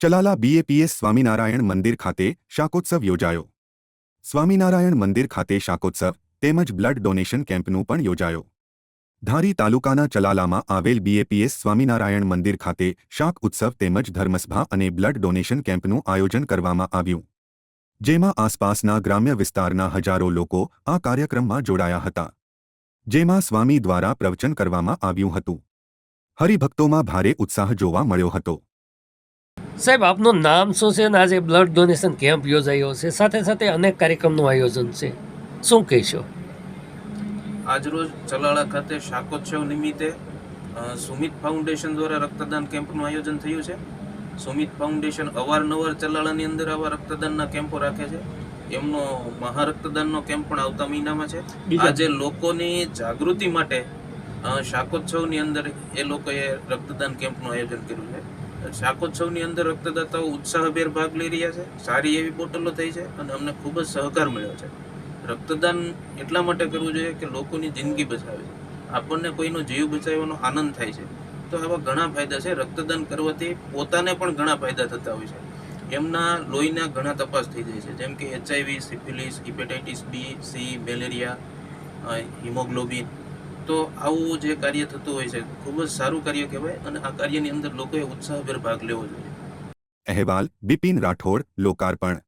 Chalala BAPS Swaminarayan મંદિર ખાતે શાકોત્સવ યોજાયો. સ્વામિનારાયણ મંદિર ખાતે શાકોત્સવ તેમજ બ્લડ ડોનેશન કેમ્પનું પણ યોજાયો. ધારી તાલુકાના ચલાલામાં આવેલ બીએપીએસ સ્વામિનારાયણ મંદિર ખાતે શાક ઉત્સવ તેમજ ધર્મસભા અને બ્લડ ડોનેશન કેમ્પનું આયોજન કરવામાં આવ્યું. જેમાં આસપાસના ગ્રામ્ય વિસ્તારના હજારો લોકો આ કાર્યક્રમમાં જોડાયા હતા. જેમાં સ્વામી દ્વારા પ્રવચન કરવામાં આવ્યું હતું. હરિભક્તોમાં ભારે ઉત્સાહ જોવા મળ્યો હતો. સાહેબ આપનું નામ શું છે? અને આજે બ્લડ ડોનેશન કેમ્પ યોજાયો છે. સાથે સાથે અનેક કાર્યક્રમનું આયોજન છે. શું કહેશો? આજરોજ ચલાળા ખાતે શાકોત્સવ નિમિત્તે સુમિત ફાઉન્ડેશન દ્વારા રક્તદાન કેમ્પનું આયોજન થયું છે. સુમિત ફાઉન્ડેશન અવારનવાર ચલાળાની અંદર આવા રક્તદાનના કેમ્પો રાખે છે. એમનો મહારક્તદાનનો કેમ્પ પણ આવતા મહિનામાં છે. આજે લોકોની જાગૃતિ માટે શાકોત્સવની અંદર એ લોકોએ રક્તદાન કેમ્પનું આયોજન કર્યું છે. શાકોત્સવની અંદર રક્તદાતાઓ ઉત્સાહભેર ભાગ લઈ રહ્યા છે. સારી એવી બોટલો થઈ છે અને અમને ખૂબ જ સહકાર મળ્યો છે. રક્તદાન એટલા માટે કરવું જોઈએ કે લોકોની જિંદગી બચાવે. છે આપણને કોઈનો જીવ બચાવવાનો આનંદ થાય છે. તો આવા ઘણા ફાયદા છે. રક્તદાન કરવાથી પોતાને પણ ઘણા ફાયદા થતા હોય છે. એમના લોહીના ઘણા તપાસ થઈ જાય છે. જેમ કે HIV syphilis, hepatitis B, C, malaria haemoglobin તો આવું જે કાર્ય થતું હોય છે, ખૂબ જ સારું કાર્ય કહેવાય અને આ કાર્યની અંદર લોકોએ ઉત્સાહભેર ભાગ લેવો જોઈએ. અહેવાલ બિપિન રાઠોડ, લોકાર્પણ.